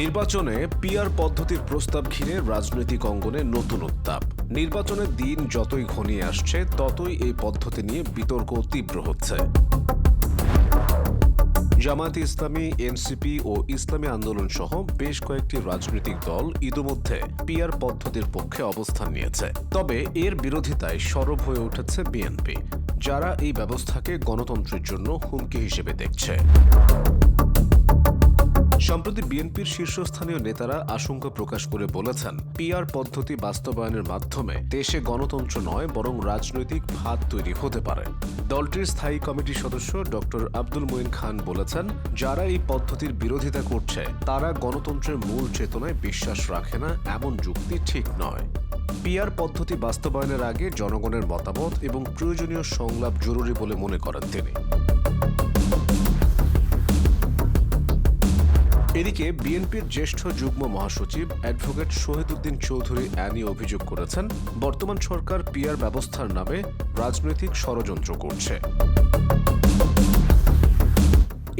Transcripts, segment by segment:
নির্বাচনে পিয়ার পদ্ধতির প্রস্তাব ঘিরে রাজনৈতিক অঙ্গনে নতুন উত্তাপ। নির্বাচনের দিন যতই ঘনিয়ে আসছে, ততই এই পদ্ধতি নিয়ে বিতর্ক তীব্র হচ্ছে। জামায়াতে ইসলামী, এনসিপি ও ইসলামী আন্দোলন সহ বেশ কয়েকটি রাজনৈতিক দল ইতোমধ্যে পিয়ার পদ্ধতির পক্ষে অবস্থান নিয়েছে। তবে এর বিরোধিতায় সরব হয়ে উঠেছে বিএনপি, যারা এই ব্যবস্থাকে গণতন্ত্রের জন্য হুমকি হিসেবে দেখছে। সম্প্রতি বিএনপির শীর্ষস্থানীয় নেতারা আশঙ্কা প্রকাশ করে বলেছেন, পিআর পদ্ধতি বাস্তবায়নের মাধ্যমে দেশে গণতন্ত্র নয়, বরং রাজনৈতিক ভাত তৈরি হতে পারে। দলটির স্থায়ী কমিটির সদস্য ডক্টর আব্দুল মঈন খান বলেছেন, যারা এই পদ্ধতির বিরোধিতা করছে, তারা গণতন্ত্রের মূল চেতনায় বিশ্বাস রাখে না, এমন যুক্তি ঠিক নয়। পিআর পদ্ধতি বাস্তবায়নের আগে জনগণের মতামত এবং প্রয়োজনীয় সংলাপ জরুরি বলে মনে করেন তিনি। এদিকে বিএনপির জ্যেষ্ঠ যুগ্ম মহাসচিব অ্যাডভোকেট শহীদুদ্দিন চৌধুরী অ্যানি অভিযোগ করেছেন, বর্তমান সরকার পিয়ার ব্যবস্থার নামে রাজনৈতিক ষড়যন্ত্র করছে।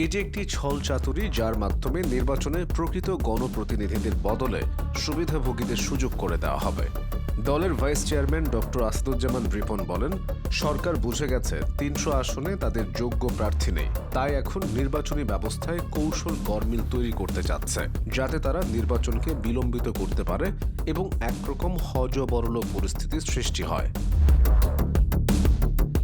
এটি একটি ছল চাতুরি যার মাধ্যমে নির্বাচনে প্রকৃত গণপ্রতিনিধিদের বদলে সুবিধাভোগীদের সুযোগ করে দেওয়া হবে। দলের vice chairman doctor Asaduzzaman Ripon বলেন, সরকার বুঝে গেছে তিনশো আসনে তাদের যোগ্য প্রার্থী নেই। তাই এখন নির্বাচনী ব্যবস্থায় কৌশল গরমিল তৈরি করতে চাচ্ছে, যাতে তারা নির্বাচনকে বিলম্বিত করতে পারে এবং একরকম হজবরল পরিস্থিতির সৃষ্টি হয়।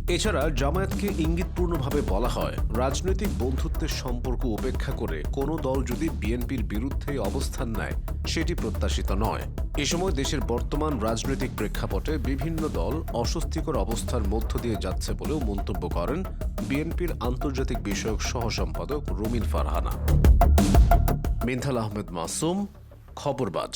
এছাড়া জামায়াতকে ইঙ্গিতপূর্ণভাবে বলা হয়, রাজনৈতিক বন্ধুত্বের সম্পর্ক উপেক্ষা করে কোনো দল যদি বিএনপির বিরুদ্ধে অবস্থান নেয়, সেটি প্রত্যাশিত নয়। এ সময় দেশের বর্তমান রাজনৈতিক প্রেক্ষাপটে বিভিন্ন দল অস্বস্তিকর অবস্থার মধ্য দিয়ে যাচ্ছে বলেও মন্তব্য করেন বিএনপির আন্তর্জাতিক বিষয়ক সহ সম্পাদক রুমিন ফারহানা। মিনথাল আহমেদ মাসুম, খবরবাজ।